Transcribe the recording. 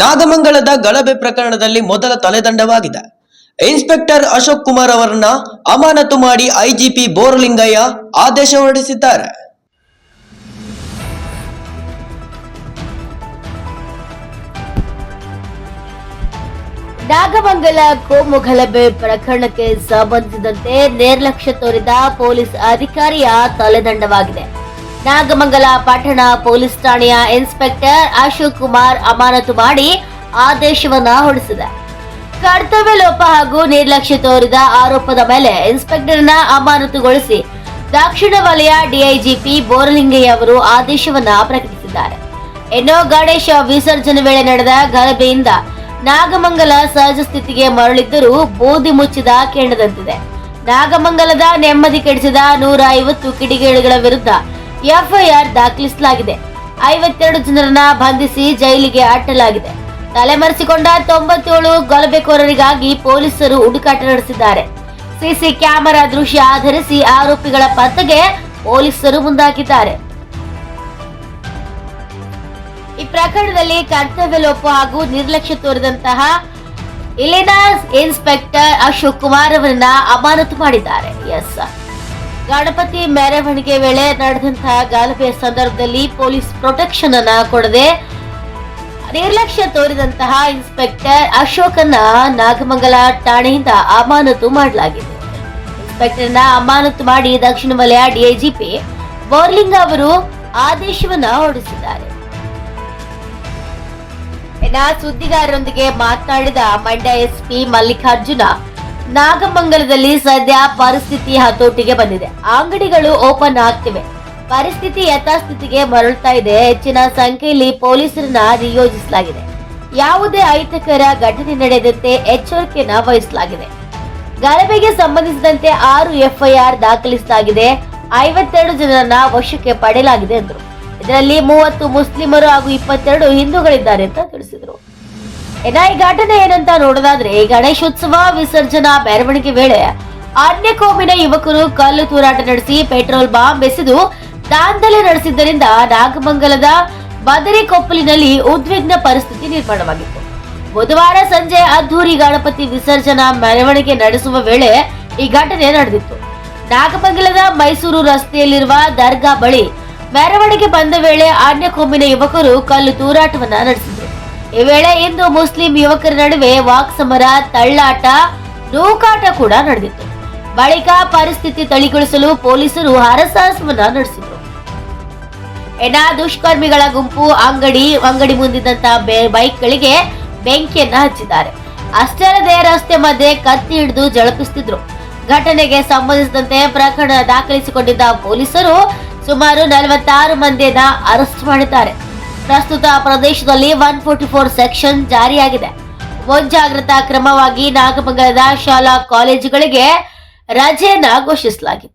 ನಾಗಮಂಗಲದ ಗಲಭೆ ಪ್ರಕರಣದಲ್ಲಿ ಮೊದಲ ತಲೆದಂಡವಾಗಿದೆ. ಇನ್ಸ್ಪೆಕ್ಟರ್ ಅಶೋಕ್ ಕುಮಾರ್ ಅವರನ್ನ ಅಮಾನತು ಮಾಡಿ ಐಜಿಪಿ ಬೋರಲಿಂಗಯ್ಯ ಆದೇಶ ಹೊರಡಿಸಿದ್ದಾರೆ. ನಾಗಮಂಗಲ ಕೋಮು ಗಲಭೆ ಪ್ರಕರಣಕ್ಕೆ ಸಂಬಂಧಿಸಿದಂತೆ ನಿರ್ಲಕ್ಷ್ಯ ತೋರಿದ ಪೊಲೀಸ್ ಅಧಿಕಾರಿಯ ತಲೆದಂಡವಾಗಿದೆ. ನಾಗಮಂಗಲ ಪಟ್ಟಣ ಪೊಲೀಸ್ ಠಾಣೆಯ ಇನ್ಸ್ಪೆಕ್ಟರ್ ಅಶೋಕ್ ಕುಮಾರ್ ಅಮಾನತು ಮಾಡಿ ಆದೇಶವನ್ನ ಹೊರಡಿಸಿದೆ. ಕರ್ತವ್ಯ ಲೋಪ ಹಾಗೂ ನಿರ್ಲಕ್ಷ್ಯ ತೋರಿದ ಆರೋಪದ ಮೇಲೆ ಇನ್ಸ್ಪೆಕ್ಟರ್ನ ಅಮಾನತುಗೊಳಿಸಿ ದಕ್ಷಿಣ ವಲಯ ಡಿಐಜಿಪಿ ಬೋರಲಿಂಗಯ್ಯ ಅವರು ಆದೇಶವನ್ನ ಪ್ರಕಟಿಸಿದ್ದಾರೆ. ಇನ್ನು ಗಣೇಶ ವಿಸರ್ಜನೆ ವೇಳೆ ನಡೆದ ಗಲಭೆಯಿಂದ ನಾಗಮಂಗಲ ಸಹಜ ಸ್ಥಿತಿಗೆ ಮರಳಿದ್ದರೂ ಬೂದಿ ಮುಚ್ಚಿದ ಕೆಂಡದಂತಿದೆ ನಾಗಮಂಗಲದ ನೆಮ್ಮದಿ ಕೆಡಿಸಿದ ನೂರ ಐವತ್ತು ಕಿಡಿಗೇಡಿಗಳ ವಿರುದ್ಧ ಎಫ್ಐಆರ್ ದಾಖಲಿಸಲಾಗಿದೆ. ಐವತ್ತೆರಡು ಜನರನ್ನ ಬಂಧಿಸಿ ಜೈಲಿಗೆ ಅಟ್ಟಲಾಗಿದೆ. ತಲೆಮರೆಸಿಕೊಂಡ ತೊಂಬತ್ತೇಳು ಗಲಭೆಕೋರರಿಗಾಗಿ ಪೊಲೀಸರು ಹುಡುಕಾಟ ನಡೆಸಿದ್ದಾರೆ. ಸಿಸಿ ಕ್ಯಾಮೆರಾ ದೃಶ್ಯ ಆಧರಿಸಿ ಆರೋಪಿಗಳ ಪತ್ತೆಗೆ ಪೊಲೀಸರು ಮುಂದಾಗಿದ್ದಾರೆ. ಈ ಪ್ರಕರಣದಲ್ಲಿ ಕರ್ತವ್ಯ ಲೋಪ ಹಾಗೂ ನಿರ್ಲಕ್ಷ್ಯ ತೋರಿದಂತಹ ಇಲ್ಲಿನ ಇನ್ಸ್ಪೆಕ್ಟರ್ ಅಶೋಕ್ ಕುಮಾರ್ ಅವರನ್ನ ಅಮಾನತು ಮಾಡಿದ್ದಾರೆ. ಎಸ್. ಗಣಪತಿ ಮೆರವಣಿಗೆ ವೇಳೆ ನಡೆದಂತಹ ಗಲಭೆಯ ಸಂದರ್ಭದಲ್ಲಿ ಪೊಲೀಸ್ ಪ್ರೊಟೆಕ್ಷನ್ ಅನ್ನ ಕೊಡದೆ ನಿರ್ಲಕ್ಷ್ಯ ತೋರಿದಂತಹ ಇನ್ಸ್ಪೆಕ್ಟರ್ ಅಶೋಕನ್ನ ನಾಗಮಂಗಲ ಠಾಣೆಯಿಂದ ಅಮಾನತು ಮಾಡಲಾಗಿದೆ. ಇನ್ಸ್ಪೆಕ್ಟರ್ನ ಅಮಾನತು ಮಾಡಿ ದಕ್ಷಿಣ ವಲಯ ಡಿಐಜಿಪಿ ಬೋರ್ಲಿಂಗ್ ಅವರು ಆದೇಶವನ್ನ ಹೊರಡಿಸಿದ್ದಾರೆ. ಸುದ್ದಿಗಾರರೊಂದಿಗೆ ಮಾತನಾಡಿದ ಮಂಡ್ಯ ಎಸ್ಪಿ ಮಲ್ಲಿಕಾರ್ಜುನ ನಾಗಮಂಗಲದಲ್ಲಿ ಸದ್ಯ ಪರಿಸ್ಥಿತಿ ಹತೋಟಿಗೆ ಬಂದಿದೆ. ಅಂಗಡಿಗಳು ಓಪನ್ ಆಗ್ತಿವೆ. ಪರಿಸ್ಥಿತಿ ಯಥಾಸ್ಥಿತಿಗೆ ಮರಳುತ್ತಾ ಇದೆ. ಹೆಚ್ಚಿನ ಸಂಖ್ಯೆಯಲ್ಲಿ ಪೊಲೀಸರನ್ನ ನಿಯೋಜಿಸಲಾಗಿದೆ. ಯಾವುದೇ ಅಹಿತಕರ ಘಟನೆ ನಡೆದಂತೆ ಎಚ್ಚರಿಕೆಯನ್ನ ವಹಿಸಲಾಗಿದೆ. ಗಲಭೆಗೆ ಸಂಬಂಧಿಸಿದಂತೆ ಆರು ಎಫ್ಐಆರ್ ದಾಖಲಿಸಲಾಗಿದೆ. ಐವತ್ತೆರಡು ಜನರನ್ನ ವಶಕ್ಕೆ ಪಡೆಯಲಾಗಿದೆ ಎಂದರು. ಇದರಲ್ಲಿ ಮೂವತ್ತು ಮುಸ್ಲಿಮರು ಹಾಗೂ ಇಪ್ಪತ್ತೆರಡು ಹಿಂದೂಗಳಿದ್ದಾರೆ ಅಂತ ತಿಳಿಸಿದರು. ಇನ್ನ ಈ ಘಟನೆ ಏನಂತ ನೋಡೋದಾದ್ರೆ ಗಣೇಶೋತ್ಸವ ವಿಸರ್ಜನಾ ಮೆರವಣಿಗೆ ವೇಳೆ ಅನ್ಯ ಕೋಮಿನ ಯುವಕರು ಕಲ್ಲು ತೂರಾಟ ನಡೆಸಿ ಪೆಟ್ರೋಲ್ ಬಾಂಬ್ ಎಸೆದು ದಾಂಧಲೆ ನಡೆಸಿದ್ದರಿಂದ ನಾಗಮಂಗಲದ ಬದರಿಕೊಪ್ಪಲಿನಲ್ಲಿ ಉದ್ವಿಗ್ನ ಪರಿಸ್ಥಿತಿ ನಿರ್ಮಾಣವಾಗಿತ್ತು. ಬುಧವಾರ ಸಂಜೆ ಅದ್ಧೂರಿ ಗಣಪತಿ ವಿಸರ್ಜನಾ ಮೆರವಣಿಗೆ ನಡೆಸುವ ವೇಳೆ ಈ ಘಟನೆ ನಡೆದಿತ್ತು. ನಾಗಮಂಗಲದ ಮೈಸೂರು ರಸ್ತೆಯಲ್ಲಿರುವ ದರ್ಗಾ ಬಳಿ ಮೆರವಣಿಗೆ ಬಂದ ವೇಳೆ ಅನ್ಯ ಕೊಂಬಿನ ಯುವಕರು ಕಲ್ಲು ತೂರಾಟವನ್ನ ನಡೆಸಿದ್ರು. ಈ ವೇಳೆ ಹಿಂದೂ ಮುಸ್ಲಿಂ ಯುವಕರ ನಡುವೆ ವಾಕ್ ಸಮರ, ತಳ್ಳಾಟ, ನೂಕಾಟ ಕೂಡ ನಡೆದಿತ್ತು. ಬಳಿಕ ಪರಿಸ್ಥಿತಿ ತಳಿಗೊಳಿಸಲು ಪೊಲೀಸರು ಹರಸಾಹಸವನ್ನ ನಡೆಸಿದ್ರು. ಎನ್ನ ದುಷ್ಕರ್ಮಿಗಳ ಗುಂಪು ಅಂಗಡಿ ಅಂಗಡಿ ಮುಂದಿದ್ದಂತಹ ಬೈಕ್ಗಳಿಗೆ ಬೆಂಕಿಯನ್ನ ಹಚ್ಚಿದ್ದಾರೆ. ಅಷ್ಟೇ ಅಲ್ಲದೆ ರಸ್ತೆ ಮಧ್ಯೆ ಕತ್ತಿ ಹಿಡಿದು ಜಳಪಿಸುತ್ತಿದ್ರು ಘಟನೆಗೆ ಸಂಬಂಧಿಸಿದಂತೆ ಪ್ರಕರಣ ದಾಖಲಿಸಿಕೊಂಡಿದ್ದ ಪೊಲೀಸರು ಸುಮಾರು ನಲವತ್ತಾರು ಮಂದಿಯನ್ನ ಅರೆಸ್ಟ್ ಮಾಡಿದ್ದಾರೆ. ಪ್ರಸ್ತುತ ಪ್ರದೇಶದಲ್ಲಿ ಒನ್ ಫೋರ್ಟಿ ಫೋರ್ ಸೆಕ್ಷನ್ ಜಾರಿಯಾಗಿದೆ. ಮುಂಜಾಗ್ರತಾ ಕ್ರಮವಾಗಿ ನಾಗಮಂಗಲದ ಶಾಲಾ ಕಾಲೇಜುಗಳಿಗೆ ರಜೆಯನ್ನ ಘೋಷಿಸಲಾಗಿತ್ತು